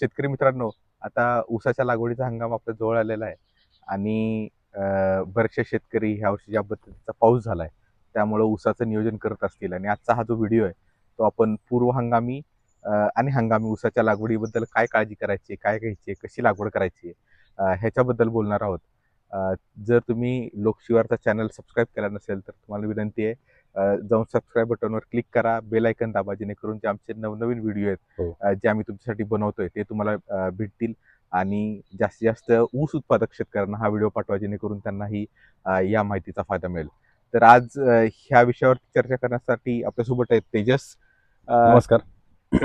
शेतकरी मित्रांनो आता ऊसाच्या लागवडीचा हंगाम आपल्या जवळ आलेला आहे. आणि बरेचसे शेतकरी ह्या वर्षी ज्या पद्धतीचा पाऊस झालाय त्यामुळे ऊसाचं नियोजन करत असतील. आणि आजचा हा जो व्हिडिओ आहे तो आपण पूर्व हंगामी आणि हंगामी ऊसाच्या लागवडीबद्दल काय काळजी करायची काय घ्यायची कशी लागवड करायची ह्याच्याबद्दल बोलणार आहोत. जर तुम्ही लोकशिवारचा चॅनल सबस्क्राईब केला नसेल तर तुम्हाला विनंती आहे जाऊन सबस्क्राईब बटनवर क्लिक करा. बेल ऐकन दाबा जेणेकरून जे आमचे नवनवीन व्हिडिओ आहेत हो. जे आम्ही तुमच्यासाठी बनवतोय ते तुम्हाला भेटतील. आणि जास्तीत जास्त ऊस उत्पादक शेतकऱ्यांना हा व्हिडिओ पाठवा जेणेकरून त्यांनाही या माहितीचा फायदा मिळेल. तर आज ह्या विषयावर चर्चा करण्यासाठी आपल्यासोबत आहेत तेजस. नमस्कार.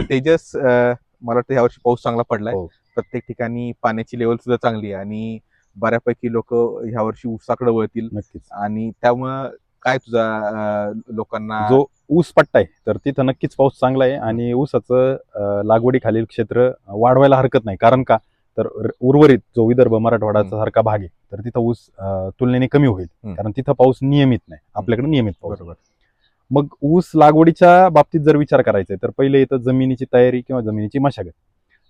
तेजस मला वाटतं यावर्षी पाऊस चांगला पडलाय. हो. प्रत्येक ठिकाणी पाण्याची लेवल सुद्धा चांगली आहे आणि बऱ्यापैकी लोक ह्या वर्षी ऊसाकडे वळतील. आणि त्यामुळं काय तुझा अं, लोकांना? जो ऊस पट्टा आहे तर तिथं नक्कीच पाऊस चांगला आहे आणि ऊसाचं अं, लागवडीखालील क्षेत्र वाढवायला हरकत नाही. कारण का? तर र- उर्वरित जो विदर्भ मराठवाडाचा सारखा भाग आहे तर तिथं ऊस अं, तुलनेने कमी होईल. हम्म. कारण तिथं पाऊस नियमित नाही. आपल्याकडे नियमित पाऊस आहे. बरोबर मग ऊस लागवडीच्या बाबतीत जर विचार करायचा आहे तर पहिले येतं जमिनीची तयारी किंवा जमिनीची मशागत.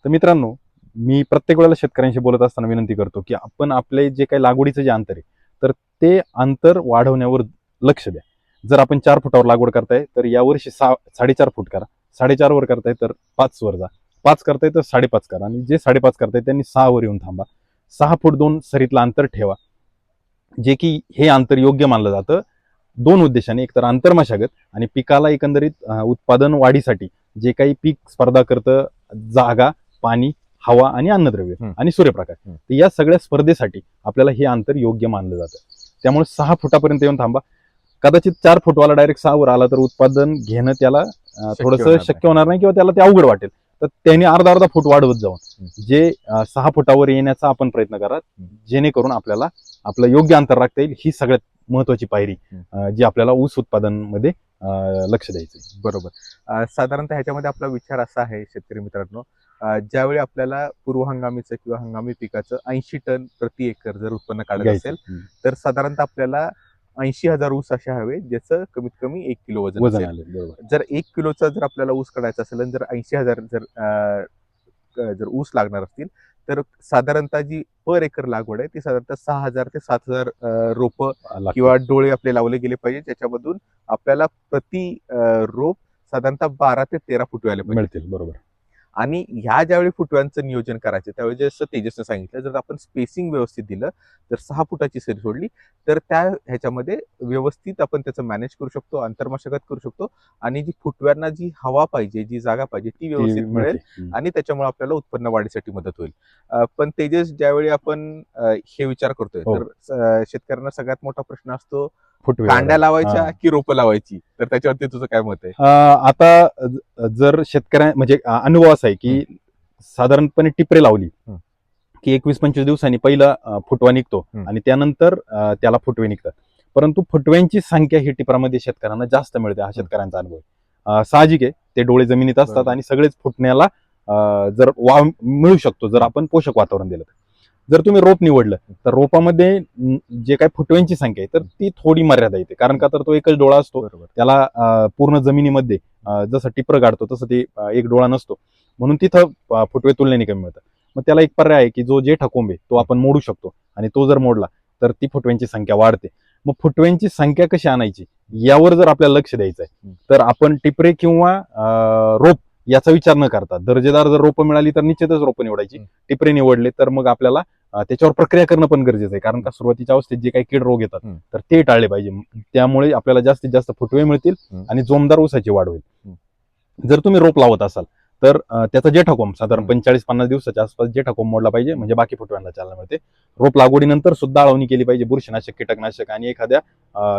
तर मित्रांनो मी प्रत्येक वेळेला शेतकऱ्यांशी बोलत असताना विनंती करतो की आपण आपले जे काही लागवडीचं जे अंतर आहे तर ते अंतर वाढवण्यावर लक्ष द्या. जर आपण चार फुटावर लागवड करताय तर यावर्षी सहा साडेचार फूट करा. साडेचार वर करताय तर पाच वर जा. पाच करताय तर साडेपाच करा. आणि जे साडेपाच करताय त्यांनी सहा वर येऊन थांबा. सहा फूट दोन सरीतलं अंतर ठेवा. जे की हे अंतर योग्य मानलं जातं. दोन उद्देशाने एक तर आंतरमशागत आणि पिकाला एकंदरीत उत्पादन वाढीसाठी जे काही पीक स्पर्धा करतं जागा पाणी हवा आणि अन्नद्रव्य. आणि सूर्यप्रकाश या सगळ्या स्पर्धेसाठी आपल्याला हे अंतर योग्य मानलं जातं. त्यामुळे सहा फुटापर्यंत येऊन थांबा. कदाचित चार फुटवाला डायरेक्ट सहावर आला तर उत्पादन घेणं त्याला थोडंसं. शक्य होणार नाही किंवा त्याला ते अवघड वाटेल तर त्यांनी अर्धा अर्धा फूट वाढवत जाऊन. जे सहा फुटावर येण्याचा आपण प्रयत्न करा जेणेकरून आपल्याला आपलं योग्य अंतर राखता येईल ही सगळ्यात महत्वाची पायरी जी आपल्याला ऊस उत्पादनमध्ये लक्ष द्यायचं बरोबर साधारणतः ह्याच्यामध्ये आपला विचार असा आहे शेतकरी मित्रांनो ज्यावेळी आपल्याला पूर्व हंगामीचं किंवा हंगामी पिकाचं ऐंशी टन प्रति एकर जर उत्पन्न काढायचं असेल. तर साधारणतः आपल्याला ऐंशी हजार ऊस असे हवे ज्याचं कमीत कमी एक किलो वजन वजन असेल. आले बरोबर जर एक किलोचा जर आपल्याला ऊस काढायचा असेल आणि जर ऐंशी हजार जर अं, क- जर ऊस लागणार असतील तर साधारणतः जी पर एकर लागवड आहे ती साधारणतः सहा हजार ते सात हजार रोप लागतं. किंवा डोळे आपले लावले गेले पाहिजे ज्याच्यामधून आपल्याला प्रति अं, रोप साधारणतः बारा ते तेरा फुटवे आले पाहिजे मिळतील बरोबर आणि ह्या ज्यावेळी फुटव्यांचं नियोजन करायचं त्यावेळी जसं तेजसनं सांगितलं जर आपण स्पेसिंग व्यवस्थित दिलं तर सहा फुटाची सरी सोडली तर त्या ह्याच्यामध्ये व्यवस्थित आपण त्याचं मॅनेज करू शकतो आंतरमशागत करू शकतो आणि जी फुटव्यांना जी हवा पाहिजे जी जागा पाहिजे ती व्यवस्थित मिळेल. आणि त्याच्यामुळे आपल्याला उत्पन्न वाढीसाठी मदत होईल पण तेजस ज्यावेळी आपण हे विचार करतोय हो. तर शेतकऱ्यांना सगळ्यात मोठा प्रश्न असतो फुटवे कांड्या लावायच्या. की रोपं लावायची तर त्याच्यावरती तुझं काय मत आहे आता जर शेतकऱ्या म्हणजे अनुभव असा आहे की साधारणपणे टिपरे लावली. की एकवीस पंचवीस दिवसांनी पहिला फुटवा निघतो. आणि त्यानंतर त्याला फुटवे निघतात परंतु फुटव्यांची संख्या ही टिपरामध्ये शेतकऱ्यांना जास्त मिळते हा शेतकऱ्यांचा अनुभव साहजिक आहे ते डोळे जमिनीत असतात. आणि सगळेच फुटण्याला जर वाव मिळू शकतो जर आपण पोषक वातावरण दिलं तर. जर तुम्ही रोप निवडलं तर रोपामध्ये जे काही फुटव्यांची संख्या आहे तर ती थोडी मर्यादा येते. कारण का तर तो एकच डोळा असतो. त्याला पूर्ण जमिनीमध्ये जसं टिपर काढतो तसं ते एक डोळा नसतो. म्हणून तिथं फुटवे तुलनेने कमी मिळतात. मग त्याला एक पर्याय आहे की जो जेठा कोंब आहे तो आपण मोडू शकतो. आणि तो जर मोडला तर ती फुटव्यांची संख्या वाढते. मग फुटव्यांची संख्या कशी आणायची? यावर जर आपल्याला लक्ष द्यायचं आहे. तर आपण टिपरे किंवा रोप याचा विचार न करता. दर्जेदार जर रोपं मिळाली तर निश्चितच रोपं निवडायची. टिपरे निवडले तर मग आपल्याला त्याच्यावर प्रक्रिया करणं पण गरजेचं आहे. कारण का सुरुवातीच्या अवस्थेत जे काही कीड रोग येतात. तर ते टाळले पाहिजे. त्यामुळे आपल्याला जास्तीत जास्त फुटवे मिळतील. आणि जोमदार ऊसाची वाढ होईल. जर तुम्ही रोप लावत असाल तर त्याचा जेठा कोंब साधारण. पंचेचाळीस पन्नास दिवसाच्या आसपास जेठा कोंब मोडला पाहिजे म्हणजे बाकी फुटव्यांना चालना मिळते. रोप लागवडीनंतर सुद्धा आळवणी केली पाहिजे बुरशीनाशक कीटकनाशक आणि एखाद्या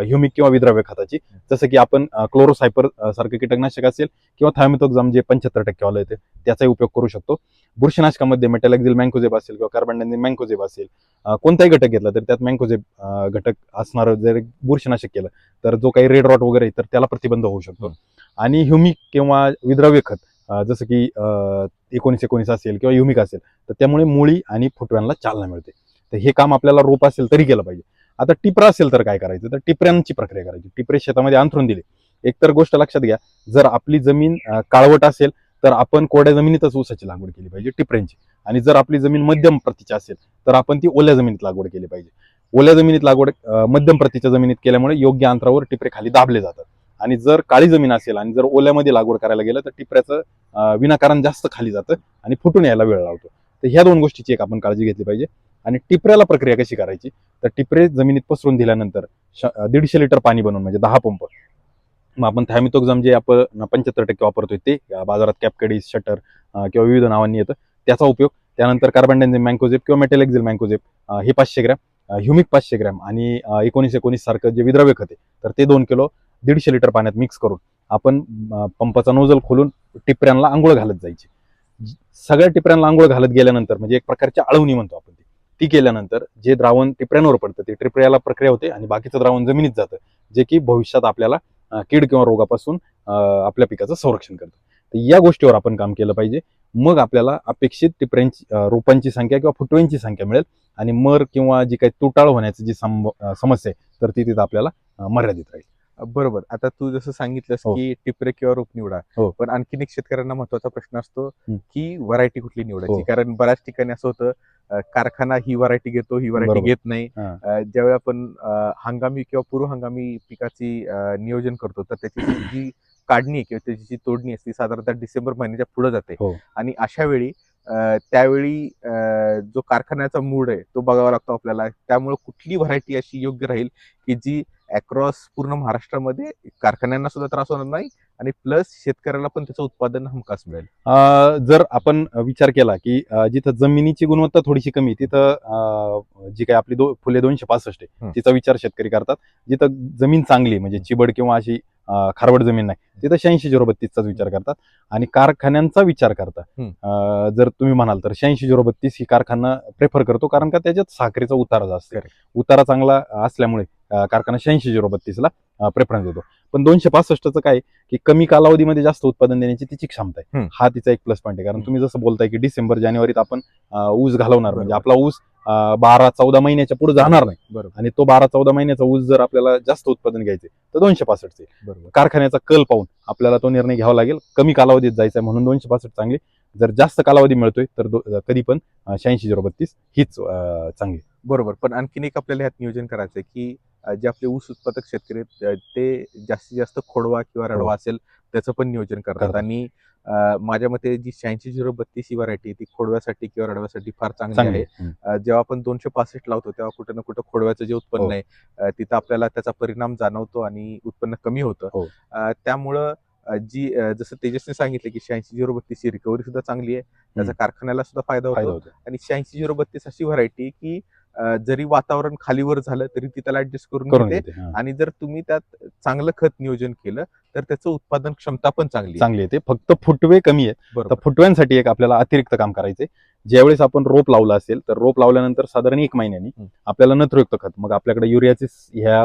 ह्युमिक किंवा विद्राव्य खताची. जसं की आपण क्लोरोसायपर सारखं कीटकनाशक असेल किंवा थायमेथोक्झाम जे पंच्याहत्तर टक्केवालं येते त्याचाही उपयोग करू शकतो. बुरशीनाशकामध्ये मेटॅलेक्झिल मँकोझेब असेल किंवा कार्बन मँकोझेब असेल कोणताही घटक घेतला तर त्यात मँकोझेब घटक असणारं जर बुरशीनाशक केलं तर जो काही रेड रॉट वगैरे तर त्याला प्रतिबंध होऊ शकतो. आणि ह्युमिक किंवा विद्राव्य खत जसं की एकोणीस एकोणीस असेल किंवा युमिक असेल तर त्यामुळे मुळी आणि फुटव्यांना चालना मिळते. तर हे काम आपल्याला रोप असेल तरी केलं पाहिजे. आता टिपरा असेल तर काय करायचं? तर टिपऱ्यांची प्रक्रिया करायची. टिपरे शेतामध्ये अंथरून दिले. एकतर गोष्ट लक्षात घ्या जर आपली जमीन काळवट असेल तर आपण कोरड्या जमिनीतच ऊसाची लागवड केली पाहिजे टिपऱ्यांची. आणि जर आपली जमीन मध्यम प्रतीची असेल तर आपण ती ओल्या जमिनीत लागवड केली पाहिजे. ओल्या जमिनीत लागवड मध्यम प्रतीच्या जमिनीत केल्यामुळे योग्य अंतरावर टिपरे खाली दाबले जातात. आणि जर काळी जमीन असेल आणि जर ओल्यामध्ये लागवड करायला गेलं तर टिपऱ्याचं विनाकारण जास्त खाली जातं आणि फुटून यायला वेळ लावतो. तर ह्या दोन गोष्टीची एक आपण काळजी घेतली पाहिजे. आणि टिपऱ्याला प्रक्रिया कशी करायची? तर टिपरे जमिनीत पसरून दिल्यानंतर दीडशे लिटर पाणी बनवून म्हणजे दहा पंप. मग आपण थॅमितोक्झम जे आपण पंच्याहत्तर टक्के वापरतोय ते बाजारात कॅपकेडीज शटर किंवा विविध नावांनी येतं त्याचा उपयोग. त्यानंतर कार्बन डायझिम मँकोझेप किंवा मेटल एक्झिल मँकोझेप हे पाचशे ग्रॅम ह्युमिक पाचशे ग्रॅम आणि एकोणीस एकोणीस सारखं जे विद्रव्य खते तर ते दोन किलो दीडशे लिटर पाण्यात मिक्स करून आपण पंपाचा नोजल खोलून टिपऱ्यांना आंघोळ घालत जायची. सगळ्या टिपऱ्यांना आंघोळ घालत गेल्यानंतर म्हणजे एक प्रकारची आळवणी म्हणतो आपण ती ती केल्यानंतर जे द्रावण टिपऱ्यांवर पडतं ते टिपऱ्याला प्रक्रिया होते आणि बाकीचं द्रावण जमिनीत जातं जे की भविष्यात आपल्याला कीड किंवा रोगापासून आपल्या पिकाचं संरक्षण करतं. तर या गोष्टीवर आपण काम केलं पाहिजे. मग आपल्याला अपेक्षित टिपऱ्यांची रोपांची संख्या किंवा फुटव्यांची संख्या मिळेल आणि मर किंवा जी काही तुटाळ होण्याची जी सम- समस्या आहे तर ती तिथं आपल्याला मर्यादित राहील. बरोबर आता तू जसं सांगितलंस हो. की टिपरे किंवा रोप निवडा हो. पण आणखीन एक शेतकऱ्यांना महत्त्वाचा प्रश्न असतो हम्म. की व्हरायटी कुठली निवडायची हो. कारण बऱ्याच ठिकाणी असं होतं अं, कारखाना ही व्हरायटी घेतो ही व्हरायटी बरोबर. घेत नाही हा. अं, ज्यावेळी आपण अं, हंगामी किंवा पूर्व हंगामी पिकाची अं, नियोजन करतो तर त्याची जी काढणी आहे किंवा त्याची जी तोडणी असते ती साधारणतः डिसेंबर महिन्याच्या पुढे जाते हो. आणि अशा वेळी अं, त्यावेळी अं, जो कारखान्याचा मूड आहे तो बघावा लागतो आपल्याला त्यामुळे कुठली व्हरायटी अशी योग्य राहील की जी अक्रॉस पूर्ण महाराष्ट्रामध्ये कारखान्यांना सुद्धा त्रास होणार नाही आणि प्लस शेतकऱ्याला पण त्याचं उत्पादन हमखास मिळेल अं, जर आपण विचार केला की जिथं जमिनीची गुणवत्ता थोडीशी कमी तिथं जी काही आपली दो फुले दोनशे पासष्ट आहे. तिचा विचार शेतकरी करतात जिथं जमीन चांगली म्हणजे चिबड किंवा अशी खारवड जमीन नाही तिथं शहाऐंशी झिरो बत्तीसचाच विचार करतात आणि कारखान्यांचा विचार करता. अं, जर तुम्ही म्हणाल तर शहाऐंशी झिरो बत्तीस ही कारखाना प्रेफर करतो कारण का त्याच्यात साखरेचा उतारा जास्त. उतारा चांगला असल्यामुळे कारखाना शहाऐंशी झिरो बत्तीसला प्रेफरन्स देतो. पण दोनशे पासष्टचं काय की कमी कालावधीमध्ये जास्त उत्पादन देण्याची तिची क्षमता आहे. हा तिचा एक प्लस पॉईंट आहे. कारण. तुम्ही जसं बोलताय की डिसेंबर जानेवारीत आपण ऊस घालवणार. म्हणजे. आपला ऊस बारा चौदा महिन्याच्या पुढे जाणार नाही. बरोबर. आणि तो बारा चौदा महिन्याचा ऊस जर आपल्याला जास्त उत्पादन घ्यायचे तर दोनशे पासष्ट बरोबर. कारखान्याचा कल पाहून आपल्याला तो निर्णय घ्यावा लागेल. कमी कालावधीत जायचा आहे म्हणून दोनशे पासष्ट चांगली. जर जास्त कालावधी मिळतोय तर कधी पण शहाऐंशी झिरो बत्तीस हीच चांगली बरोबर. पण आणखीन एक आपल्याला ह्यात नियोजन करायचं आहे की जे आपले ऊस उत्पादक शेतकरी आहेत, ते जास्तीत जास्त खोडवा किंवा हो. रडवा असेल त्याचं पण नियोजन करतात. आणि माझ्या मते जी शहाऐंशी झिरो बत्तीस ही व्हरायटी ती खोडव्यासाठी किंवा रडव्यासाठी फार चांगली आहे जेव्हा आपण दोनशे पासष्ट लावतो तेव्हा कुठं ना कुठं खोडव्याचं जे उत्पन्न हो. आहे तिथं आपल्याला त्याचा परिणाम जाणवतो आणि उत्पन्न कमी होतं हो. त्यामुळं जी जसं तेजसने सांगितलं की शहाऐंशी झिरो बत्तीस ही रिकव्हरी सुद्धा चांगली आहे त्याचा. कारखान्याला सुद्धा फायदा होतो आणि शहाऐंशी झिरो बत्तीस अशी व्हरायटी की जरी वातावरण खालीवर झालं तरी ती त्याला ऍडजस्ट करून घेते. आणि जर तुम्ही त्यात चांगलं खत नियोजन केलं तर त्याचं उत्पादन क्षमता पण चांगली. चांगली येते फक्त फुटवे कमी आहेत. तर फुटव्यांसाठी एक आपल्याला अतिरिक्त काम करायचंय. ज्यावेळेस आपण रोप लावलं असेल तर रोप लावल्यानंतर साधारण एक महिन्यानी. आपल्याला नत्रयुक्त खत मग आपल्याकडे युरियाचे ह्या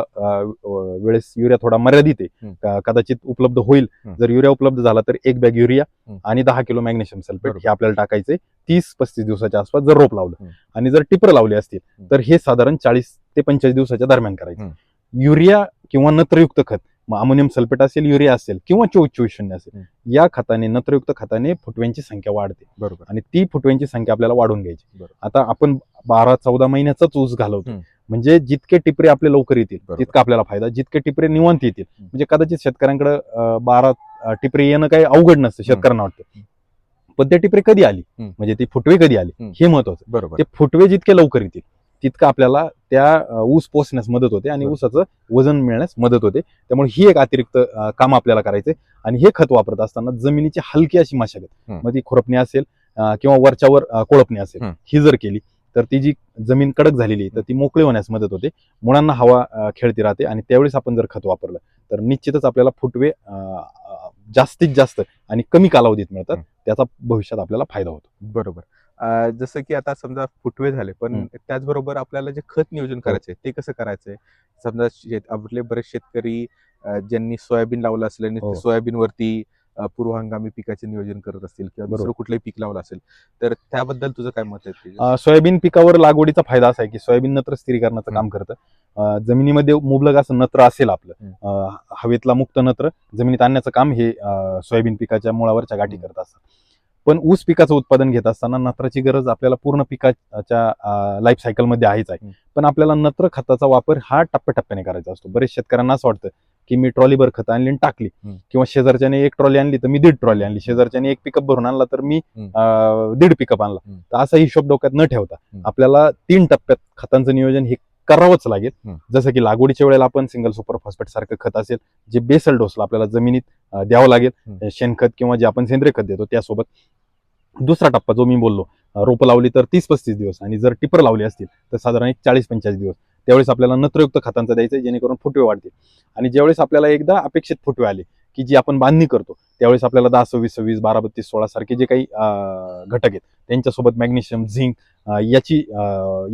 वेळेस युरिया थोडा मर्यादित आहे कदाचित उपलब्ध होईल. जर युरिया उपलब्ध झाला तर एक बॅग युरिया. आणि दहा किलो मॅग्नेशियम सल्फेट. हे आपल्याला टाकायचे तीस पस्तीस दिवसाच्या आसपास जर रोप लावलं. आणि जर टिपर लावली असतील. तर हे साधारण चाळीस ते पंचेचाळीस दिवसाच्या दरम्यान करायचे. युरिया किंवा नत्रयुक्त खत मग अमोनियम सल्फेट असेल युरिया असेल किंवा चोवीस चोवीस शून्य असेल. या खताने नत्रयुक्त खताने फुटव्यांची संख्या वाढते बरोबर आणि ती फुटव्यांची संख्या आपल्याला वाढवून घ्यायची बरोबर. आता आपण बारा चौदा महिन्याचाच ऊस घालवतो. म्हणजे जितके टिपरे आपले लवकर येतील. तितका आपल्याला फायदा जितके टिपरे निवांत येतील. म्हणजे कदाचित शेतकऱ्यांकडे बारा टिपरे येणं काही अवघड नसतं शेतकऱ्यांना वाटतं. पण त्या टिपरे कधी आली. म्हणजे ती फुटवे कधी आली हं. हे महत्वाचं बरोबर ते फुटवे जितके लवकर येतील तितकं आपल्याला त्या ऊस पोचण्यास मदत होते आणि. ऊसाचं वजन मिळण्यास मदत होते त्यामुळे ही एक अतिरिक्त काम आपल्याला करायचंय आणि हे खत वापरत असताना जमिनीची हलकी अशी मशागत. मग ती खुरपणी असेल किंवा वरच्यावर कोळपणी असेल हं. जर केली तर ती जी जमीन कडक झालेली तर ती मोकळी होण्यास मदत होते मुळांना हवा खेळती राहते आणि त्यावेळेस आपण जर खत वापरलं तर निश्चितच आपल्याला फुटवे जास्तीत जास्त आणि कमी कालावधीत मिळतात. त्याचा भविष्यात आपल्याला फायदा होतो बरोबर जसं की आता समजा फुटवे झाले पण हं. त्याचबरोबर आपल्याला जे खत नियोजन करायचंय ते कसं करायचंय समजा शेत आपले बरेच शेतकरी ज्यांनी सोयाबीन लावलं असेल आणि हो. सोयाबीन वरती पूर्व हंगामी पिकाचे नियोजन करत असतील किंवा दुसरं. कुठलंही पीक लावलं असेल तर त्याबद्दल तुझं काय मत आहे सोयाबीन पिकावर लागवडीचा फायदा असा आहे की सोयाबीन नत्र स्थिरीकरणाचं काम करतं जमिनीमध्ये मुबलक असं नत्र असेल आपलं हवेतला मुक्त नत्र जमिनीत आणण्याचं काम हे सोयाबीन पिकाच्या मुळावरच्या गाठी. करत असतात पण ऊस पिकाचं उत्पादन घेत असताना नत्राची गरज आपल्याला पूर्ण पिकाच्या लाईफ सायकलमध्ये आहेच आहे. पण आपल्याला नत्र खताचा वापर हा टप्प्याटप्प्याने करायचा असतो बरेच शेतकऱ्यांना असं वाटतं की मी ट्रॉलीभर खत आणली आणि टाकली. किंवा शेजारच्याने एक ट्रॉली आणली तर मी दीड ट्रॉली आणली शेजारच्याने एक पिकअप भरून आणला तर मी दीड पिकअप आणला. तर असा हिशोब डोक्यात न ठेवता. आपल्याला तीन टप्प्यात खतांचं नियोजन हे करावंच लागेल. जसं की लागवडीच्या वेळेला आपण सिंगल सुपर फॉस्फेट सारखं खत असेल जे बेसल डोसला आपल्याला जमिनीत द्यावं लागेल. शेणखत किंवा जे आपण सेंद्रिय खत देतो त्यासोबत दुसरा टप्पा जो मी बोललो रोपं लावली तर तीस पस्तीस दिवस आणि जर टिपर लावली असतील तर साधारण एक चाळीस पंचेचाळीस दिवस. त्यावेळेस आपल्याला नत्रयुक्त खतांचा द्यायचं आहे, जेणेकरून फुटवे वाढतील. आणि ज्यावेळेस आपल्याला एकदा अपेक्षित फुटवे आले की जी आपण बांधणी करतो त्यावेळेस आपल्याला दहा सव्वीस सव्वीस बारा बत्तीस सोळा सारखे जे काही घटक आहेत त्यांच्यासोबत मॅग्नेशियम झिंक याची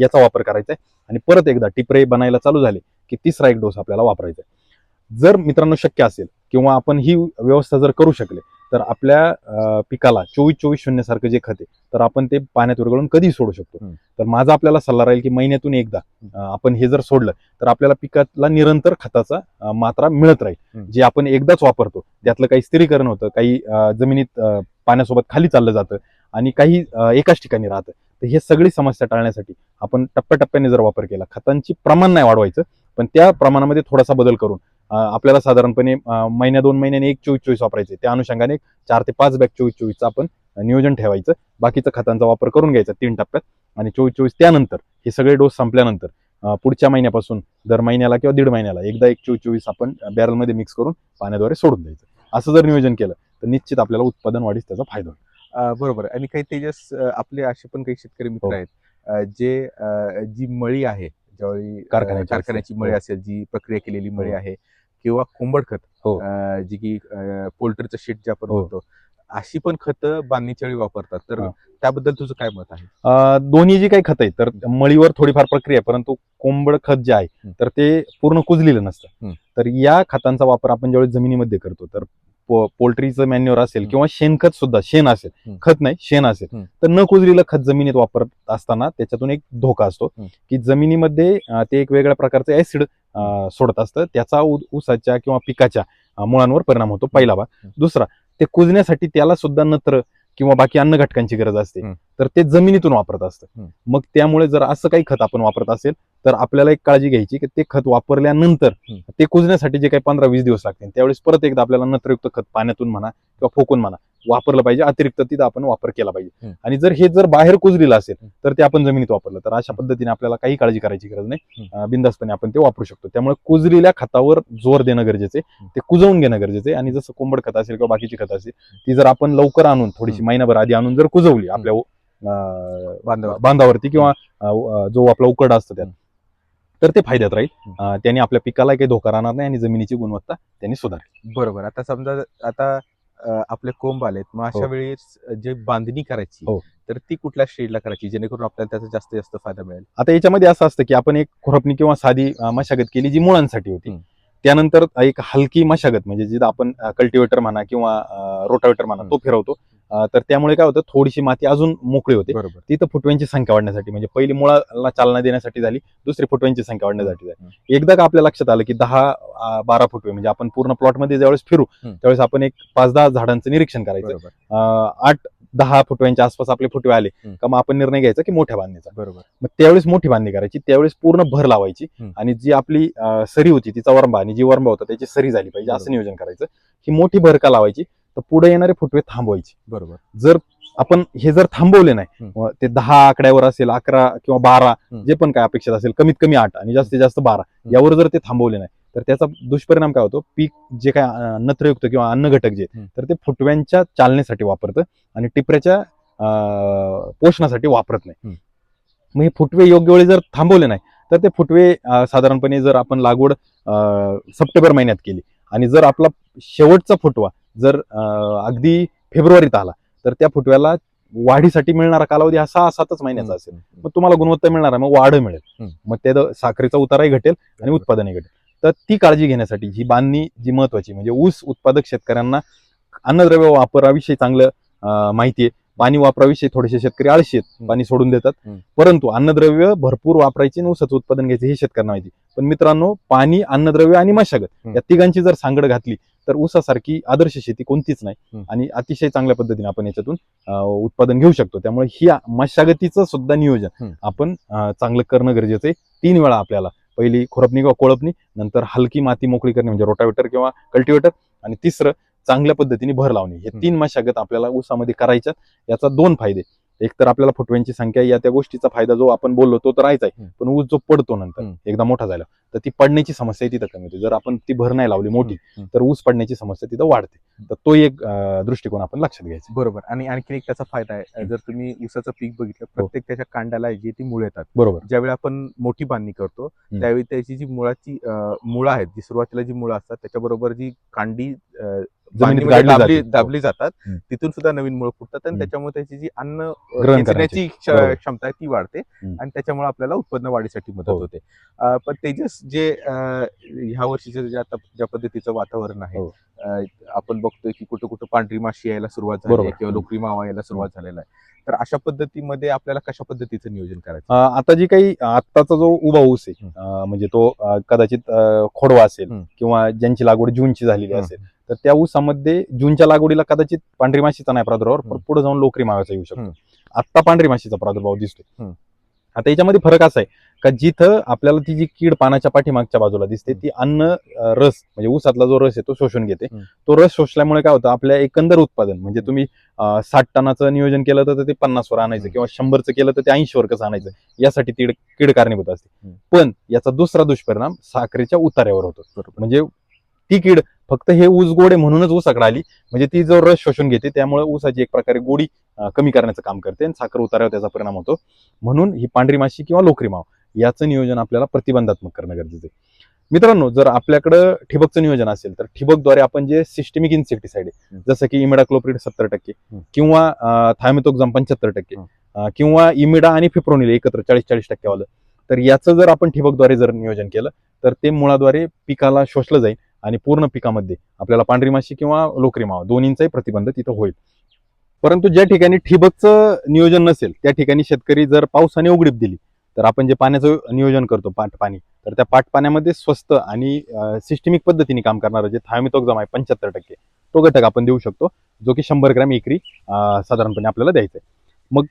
याचा वापर करायचा आहे. आणि परत एकदा टिपरे बनायला चालू झाले की तिसरा एक डोस आपल्याला वापरायचा आहे. जर मित्रांनो शक्य असेल किंवा आपण ही व्यवस्था जर करू शकले तर आपल्या पिकाला चोवीस चोवीस शून्य सारखं जे खत आहे तर आपण ते पाण्यात विरघळून कधी सोडू शकतो. तर माझा आपल्याला सल्ला राहील की महिन्यातून एकदा आपण हे जर सोडलं तर आपल्याला पिकाला निरंतर खताचा मात्रा मिळत राहील. जे आपण एकदाच वापरतो त्यातलं काही स्थिरीकरण होतं काही जमिनीत पाण्यासोबत खाली चाललं जातं आणि काही एकाच ठिकाणी राहतं तर हे सगळी समस्या टाळण्यासाठी आपण टप्प्याटप्प्याने जर वापर केला खतांची प्रमाण नाही वाढवायचं पण त्या प्रमाणामध्ये थोडासा बदल करून आपल्याला साधारणपणे महिन्या दोन महिन्याने एक चोवीस चोवीस वापरायचे त्या अनुषंगाने चार ते पाच बॅग चोवीस चोवीसचं आपण नियोजन ठेवायचं बाकीचं खतांचा वापर करून घ्यायचा तीन टप्प्यात आणि चोवीस चोवीस त्यानंतर हे सगळे डोस संपल्यानंतर पुढच्या महिन्यापासून दर महिन्याला किंवा दीड महिन्याला एकदा एक चोवीस चोवीस आपण बॅरलमध्ये मिक्स करून पाण्याद्वारे सोडून द्यायचं असं जर नियोजन केलं तर निश्चित आपल्याला उत्पादन वाढीस त्याचा फायदा होईल बरोबर आणि काही तेजस आपले असे पण काही शेतकरी मित्र हो. आहेत जे जी मळी आहे ज्यावेळी कारखान्याची. मळी हो. असेल जी प्रक्रिया केलेली मळी हो. आहे किंवा कोंबड खत हो. अं, जी की पोल्ट्रीचं शेट जे आपण हो. म्हणतो अशी पण खतं बांधणीच्या वेळी वापरतात तर हा. त्याबद्दल तुझं काय मत आहे अं, दोन्ही जी काही खत आहे तर मळीवर थोडीफार प्रक्रिया आहे परंतु कोंबड खत जे आहे हं. तर ते पूर्ण कुजलेलं नसतं हं. तर या खतांचा वापर आपण ज्यावेळेस जमिनीमध्ये करतो तर पो- पोल्ट्रीचं मॅन्युअर असेल हं. किंवा शेणखत सुद्धा शेण असेल हं. खत नाही शेण असेल हं. तर न कुजलेलं खत जमिनीत वापरत असताना त्याच्यातून एक धोका असतो हं. की जमिनीमध्ये अं, ते एक वेगळ्या प्रकारचं ऍसिड सोडत असतं त्याचा ऊसाच्या किंवा पिकाच्या मुळांवर परिणाम होतो पहिला भाग. दुसरा ते कुजण्यासाठी त्याला सुद्धा नत्र किंवा बाकी अन्न घटकांची गरज असते. तर ते जमिनीतून वापरत असतं. मग त्यामुळे जर असं काही खत आपण वापरत असेल तर आपल्याला एक काळजी घ्यायची की ते खत वापरल्यानंतर. ते कुजण्यासाठी जे काही पंधरा वीस दिवस लागतील त्यावेळेस परत एकदा आपल्याला नत्रयुक्त खत पाण्यातून म्हणा किंवा फोकून म्हणा वापरलं पाहिजे. अतिरिक्त तिथं आपण वापर केला पाहिजे. आणि जर हे जर बाहेर कुजलेलं असेल. तर ते आपण जमिनीत वापरलं. तर अशा पद्धतीने आपल्याला काही काळजी करायची गरज नाही. अं, बिनधास्तपणे आपण ते वापरू शकतो. त्यामुळे कुजलेल्या खतावर जोर देणं गरजेचं आहे. ते कुजवून घेणं गरजेचं आहे. आणि जसं कोंबड खत असेल किंवा बाकीची खत असेल ती जर आपण लवकर आणून थोडीशी. महिनाभर आधी आणून जर कुजवली आपल्या बांधावरती किंवा जो आपला उकड असतो त्यात. तर ते फायद्यात राहील. त्याने आपल्या पिकाला काही धोका राहणार नाही आणि जमिनीची गुणवत्ता त्यांनी सुधारेल. बरोबर. आता समजा आता अं, आपले कोंब आलेत मग अशा हो. वेळेस जे बांधणी करायची हो. तर ती कुठल्या स्टेजला करायची जेणेकरून आपल्याला त्याचा जास्तीत जास्त फायदा मिळेल आता याच्यामध्ये असं असतं की आपण एक खुरपणी किंवा साधी अं, मशागत केली जी मुळांसाठी होती. त्यानंतर एक हलकी मशागत म्हणजे जिथं आपण कल्टिवेटर म्हणा किंवा रोटावेटर म्हणा. तो फिरवतो तर त्यामुळे काय होतं थोडीशी माती अजून मोकळी होते. बरोबर. तिथं फुटव्यांची संख्या वाढण्यासाठी म्हणजे पहिली मुळाला चालना देण्यासाठी झाली दुसरी फुटव्यांची संख्या वाढण्यासाठी झाली. एकदा का आपल्या लक्षात आलं की दहा बारा फुटवे म्हणजे आपण पूर्ण प्लॉटमध्ये ज्यावेळेस फिरू. त्यावेळेस आपण एक पाच दहा झाडांचं निरीक्षण करायचं. आठ दहा फुटव्यांच्या आसपास आपले फुटवे आले. का मग आपण निर्णय घ्यायचा की मोठ्या बांधणीचा. बरोबर. मग त्यावेळेस मोठी बांधणी करायची त्यावेळेस पूर्ण भर लावायची. आणि जी आपली सरी होती तिचा वरंबा आणि जी वरंबा होता त्याची सरी झाली पाहिजे असं. नियोजन करायचं. ही मोठी भर का लावायची तर पुढे येणारे फुटवे थांबवायची बरोबर जर आपण हे जर थांबवले नाही ते दहा आकड्यावर असेल अकरा किंवा बारा. जे पण काय अपेक्षित असेल कमीत कमी आठ आणि जास्तीत जास्त बारा. यावर जर ते थांबवले नाही तर त्याचा दुष्परिणाम काय होतो पीक जे काय नत्रयुक्त किंवा अन्न घटक जे. तर ते फुटव्यांच्या चालनेसाठी वापरतं आणि टिपऱ्याच्या पोषणासाठी वापरत नाही. मग हे फुटवे योग्य वेळी जर थांबवले नाही तर ते फुटवे साधारणपणे जर आपण लागवड सप्टेंबर महिन्यात केली आणि जर आपला शेवटचा फुटवा जर अगदी फेब्रुवारीत आला तर त्या फुटव्याला वाढीसाठी मिळणारा कालावधी हा सहा सातच महिन्याचा असेल मग तुम्हाला गुणवत्ता मिळणार आहे मग वाढ मिळेल. मग त्या साखरेचा उताराही घटेल आणि उत्पादनही घटेल तर ती काळजी घेण्यासाठी ही बांधणी जी महत्वाची म्हणजे ऊस उत्पादक शेतकऱ्यांना अन्नद्रव्य वापराविषयी चांगलं माहिती आहे पाणी वापराविषयी थोडेसे शेतकरी आळशी आहेत. पाणी सोडून देतात. परंतु अन्नद्रव्य भरपूर वापरायचे आणि ऊसाचं उत्पादन घ्यायचे हे शेतकऱ्यांना माहिती पण मित्रांनो पाणी अन्नद्रव्य आणि मशागत. या तिघांची जर सांगड घातली तर ऊसासारखी आदर्श शेती कोणतीच नाही. आणि अतिशय चांगल्या पद्धतीने आपण याच्यातून उत्पादन घेऊ शकतो. त्यामुळे ही मशागतीचं सुद्धा नियोजन. आपण चांगलं करणं गरजेचं आहे. तीन वेळा आपल्याला. पहिली खुरपणी किंवा कोळपणी नंतर हलकी माती मोकळी करणे म्हणजे रोटावेटर किंवा कल्टिवेटर आणि तिसरं चांगल्या पद्धतीने भर लावणे. हे. तीन मशागत आपल्याला ऊसामध्ये करायच्या याचा दोन फायदे. एक तर आपल्याला फुटव्यांची संख्या या त्या गोष्टीचा फायदा जो आपण बोललो तो तर राहायचा आहे. पण ऊस जो पडतो नंतर. एकदा मोठा झाला तर ती पडण्याची समस्या तिथं कमी होते. जर आपण ती भर नाही लावली मोठी. तर ऊस पडण्याची समस्या तिथं वाढते. तर तो एक दृष्टिकोन आपण लक्षात घ्यायचा. बरोबर. आणि आणखी एक त्याचा फायदा आहे. जर तुम्ही ऊसाचं पीक बघितलं प्रत्येक त्याच्या कांड्याला जी ती मुळ येतात. बरोबर. ज्यावेळी आपण मोठी बांधणी करतो त्यावेळी त्याची जी मुळाची मुळं आहेत जी सुरुवातीला जी मुळं असतात त्याच्याबरोबर जी कांडी जमिनीत दाबली. दाबली जातात. तिथून सुद्धा नवीन मुळं फुटतात आणि. त्याच्यामुळे त्याची जी अन्न क्ष- बरोबर. क्षमता आहे ती वाढते. आणि त्याच्यामुळे आपल्याला उत्पन्न वाढीसाठी मदत हो. होते पण तेजस जे ह्या वर्षीचं जे आता ज्या पद्धतीचं वातावरण आहे हो. आपण बघतोय की कुठं कुठं पांढरी माशी यायला सुरुवात झाली. किंवा. लोकरी मावा यायला सुरुवात झालेला आहे तर अशा पद्धतीमध्ये आपल्याला कशा पद्धतीचं नियोजन करायचं आता जी काही आत्ताचा जो उभा ऊस आहे म्हणजे तो कदाचित खोडवा असेल. किंवा ज्यांची लागवड जूनची झालेली. असेल तर त्या ऊसामध्ये जूनच्या लागवडीला कदाचित पांढरी माशीचा नाही प्रादुर्भाव पण. पुढे जाऊन लोकरी माव्याचा येऊ शकतो. आत्ता पांढरी माशीचा प्रादुर्भाव दिसतोय हम्म. आता याच्यामध्ये फरक असा आहे का जिथं आपल्याला ती जी कीड पानाच्या पाठीमागच्या बाजूला दिसते ती अन्न रस म्हणजे ऊसातला जो रस आहे तो शोषून घेते. तो रस शोषल्यामुळे काय होतं आपल्या एकंदर उत्पादन म्हणजे तुम्ही साठ टनाचं नियोजन केलं तर ते पन्नास वर आणायचं. किंवा शंभरचं केलं तर ते ऐंशी वर कसं आणायचं यासाठी कीड कीड कारणीभूत असते. पण याचा दुसरा दुष्परिणाम साखरेच्या उतार्यावर होतो म्हणजे ती कीड फक्त हे ऊस गोड आहे म्हणूनच ऊसाकडे आली म्हणजे ती जो रस शोषून घेते त्यामुळे ऊसाची एक प्रकारे गोडी कमी करण्याचं काम करते आणि साखर उतार्यावर त्याचा परिणाम होतो म्हणून ही पांढरी माशी किंवा लोकरी माव याचं नियोजन आपल्याला प्रतिबंधात्मक करणं गरजेचं आहे मित्रांनो जर आपल्याकडं ठिबकचं नियोजन असेल तर ठिबकद्वारे आपण जे सिस्टेमिक इन्सेक्टिसाइड आहे. जसं की इमिडाक्लोप्रिड सत्तर टक्के. किंवा थायमेथोक्झम पंच्याहत्तर टक्के किंवा इमिडा आणि फिप्रोनिल एकत्र चाळीस चाळीस टक्क्यावालं तर याचं जर आपण ठिबकद्वारे जर नियोजन केलं तर ते मुळाद्वारे पिकाला शोषलं जाईल आणि पूर्ण पिकामध्ये आपल्याला पांढरी माशी किंवा लोकरी मावा दोन्हींचाही प्रतिबंध तिथं होईल. परंतु ज्या ठिकाणी ठिबकचं नियोजन नसेल त्या ठिकाणी शेतकरी जर पावसाने उघडीप दिली तर आपण जे पाण्याचं नियोजन करतो पाट पाणी तर त्या पाट पाण्यामध्ये स्वस्त आणि सिस्टमिक पद्धतीने काम करणारं जे थायमितोक्झम आहे पंच्याहत्तर टक्के तो घटक आपण देऊ शकतो जो की शंभर ग्रॅम एकरी साधारणपणे आपल्याला द्यायचा आहे मग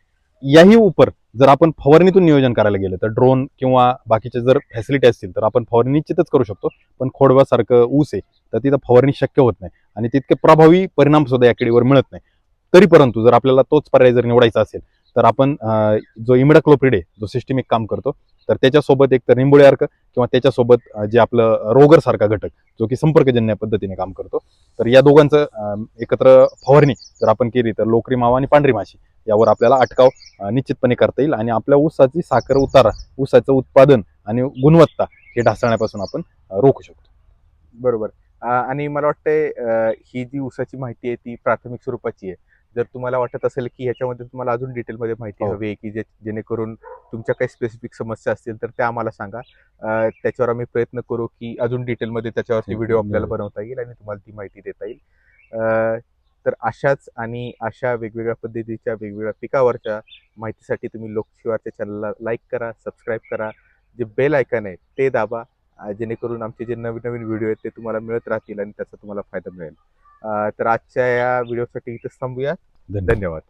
याही उपर जर आपण फवारणीतून नियोजन करायला गेलं तर ड्रोन किंवा बाकीचे जर फॅसिलिटी असतील तर आपण फवारणी निश्चितच करू शकतो. पण खोडव्यासारखं ऊस आहे तर तिथं फवारणी शक्य होत नाही. आणि तितके प्रभावी परिणाम सुद्धा या किडीवर मिळत नाही. तरी परंतु जर आपल्याला तोच पर्याय जर निवडायचा असेल तर आपण जो इमिडाक्लोप्रिड आहे जो सिस्टमिक काम करतो तर त्याच्यासोबत एक तर निंबोळी अर्क किंवा त्याच्यासोबत जे आपलं रोगर सारखा घटक जो की संपर्कजन्य पद्धतीने काम करतो. तर या दोघांचं एकत्र फवारणी जर आपण केली तर लोकरी मावा आणि पांढरी माशी यावर आपल्याला अटकाव निश्चितपणे करता येईल. आणि आपल्या ऊसाची साखर उतारा ऊसाचं उत्पादन आणि गुणवत्ता हे ढासळण्यापासून आपण रोखू शकतो. बरोबर. आणि मला वाटतंय ही जी ऊसाची माहिती आहे ती प्राथमिक स्वरूपाची आहे. जर तुम्हाला वाटत असेल की ह्याच्यामध्ये तुम्हाला अजून डिटेलमध्ये माहिती हो. हवी आहे की जे जेणेकरून तुमच्या काही स्पेसिफिक समस्या असतील तर त्या आम्हाला सांगा. त्याच्यावर आम्ही प्रयत्न करू की अजून डिटेलमध्ये त्याच्यावरती व्हिडिओ आपल्याला. बनवता येईल आणि तुम्हाला ती माहिती देता येईल. तर अशाच आणि अशा वेगवेगळ्या पद्धतीच्या वेगवेगळ्या पिकावरच्या माहितीसाठी तुम्ही लोकशिवारच्या चॅनलला लाईक करा सबस्क्राईब करा. जे बेल आयकन आहे ते दाबा जेणेकरून आमचे जे नवीन नवीन व्हिडिओ आहेत ते तुम्हाला मिळत राहतील आणि त्याचा तुम्हाला फायदा मिळेल. तर आजच्या या व्हिडिओसाठी इथं थांबूया धन्यवाद.